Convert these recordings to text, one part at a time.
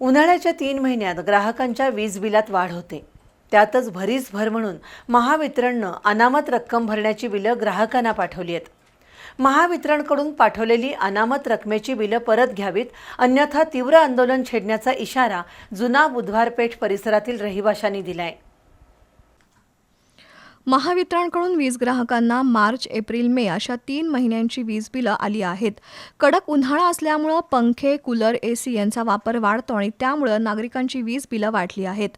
उन्हाळ्याच्या तीन महिन्यात ग्राहकांच्या वीज बिलात वाढ होते. त्यातच भरीस भर म्हणून महावितरणनं अनामत रक्कम भरण्याची बिलं ग्राहकांना पाठवली आहेत. महावितरणकडून पाठवलेली अनामत रकमेची बिलं परत घ्यावीत अन्यथा तीव्र आंदोलन छेडण्याचा इशारा जुना बुधवारपेठ परिसरातील रहिवाशांनी दिलाय. महावितरणकडून वीज ग्राहकांना मार्च एप्रिल मे अशा तीन महिन्यांची वीज बिलं आली आहेत. कडक उन्हाळा असल्यामुळं पंखे कूलर एसी यांचा वापर वाढतो आणि त्यामुळं नागरिकांची वीज बिलं वाढली आहेत.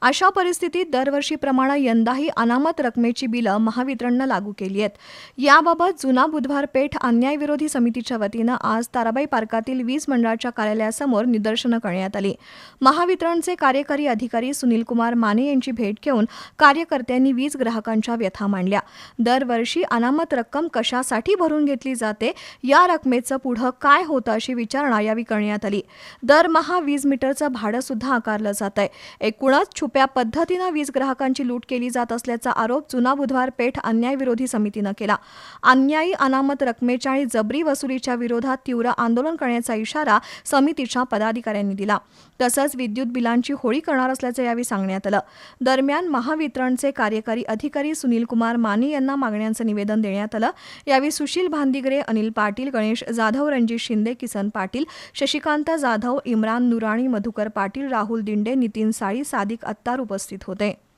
अशा परिस्थितीत दरवर्षीप्रमाणे यंदाही अनामत रकमेची बिलं महावितरणनं लागू केली आहेत. याबाबत जुना बुधवार पेठ अन्याय विरोधी समितीच्या वतीनं आज ताराबाई पार्कातील वीज मंडळाच्या कार्यालयासमोर निदर्शनं करण्यात आली. महावितरणचे कार्यकारी अधिकारी सुनील कुमार माने यांची भेट घेऊन कार्यकर्त्यांनी वीज ग्राहकांच्या व्यथा मांडल्या. दरवर्षी अनामत रक्कम कशासाठी भरून घेतली जाते? या रकमेचं पुढं काय होतं अशी विचारणा यावेळी करण्यात आली. दरमहा वीज मीटरचं भाडं सुद्धा आकारलं जात आहे एकूणच छुप्या पद्धतीनं वीज ग्राहकांची लूट केली जात असल्याचा आरोप जुना बुधवार पेठ अन्याय विरोधी समितीनं केला. अन्यायी अनामत रकमेच्या आणि जबरी वसुलीच्या विरोधात तीव्र आंदोलन करण्याचा इशारा समितीच्या पदाधिकाऱ्यांनी दिला. तसंच विद्युत बिलांची होळी करणार असल्याचं यावेळी सांगण्यात आलं. दरम्यान महावितरणचे कार्यकारी अधिकारी सुनील कुमार माने यांना मागण्यांचं निवेदन देण्यात आलं. यावेळी सुशील भांदिगरे अनिल पाटील गणेश जाधव रणजित शिंदे किसन पाटील शशिकांत जाधव इम्रान नुराणी मधुकर पाटील राहुल दिंडे नितीन साळी सादिक अत्तार उपस्थित होते.